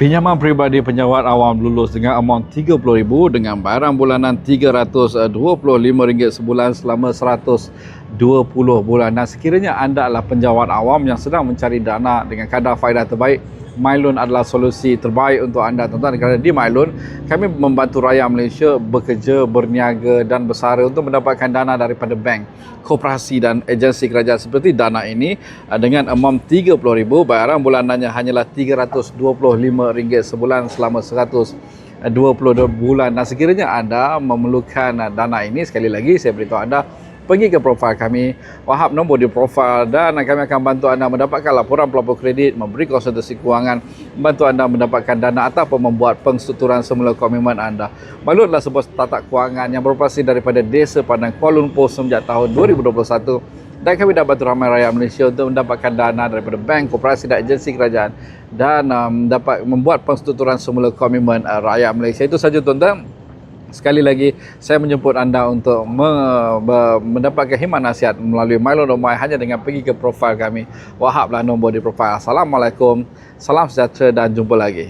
Pinjaman peribadi penjawat awam lulus dengan amount RM30,000 dengan barang bulanan RM325 sebulan selama 120 bulan. Dan sekiranya anda adalah penjawat awam yang sedang mencari dana dengan kadar faedah terbaik, MyLoan adalah solusi terbaik untuk anda tuan-tuan. Kerana di MyLoan kami membantu rakyat Malaysia bekerja, berniaga dan bersara untuk mendapatkan dana daripada bank, koperasi dan agensi kerajaan seperti dana ini uh, dengan amount RM30,000 bayaran bulanannya hanyalah RM325 sebulan selama 100 20 bulan. Dan sekiranya anda memerlukan uh, dana ini sekali lagi saya beritahu anda pergi ke profil kami, wahap nombor di profil dan kami akan bantu anda mendapatkan laporan pelapor kredit, memberi konsultasi kewangan, membantu anda mendapatkan dana ataupun membuat pengstrukturan semula komitmen anda. Balut adalah sebuah tata kewangan yang beroperasi daripada Desa Padang Kuala Lumpur sejak tahun 2021 dan kami dapat bantu ramai rakyat Malaysia untuk mendapatkan dana daripada bank, koperasi dan agensi kerajaan dan um, dapat membuat pengstrukturan semula komitmen uh, rakyat Malaysia. Itu saja tuan-tuan. Sekali lagi, saya menjemput anda untuk me, be, mendapatkan himat nasihat melalui Milo Domai hanya dengan pergi ke profil kami. Wahablah nombor di profil. Assalamualaikum, salam sejahtera dan jumpa lagi.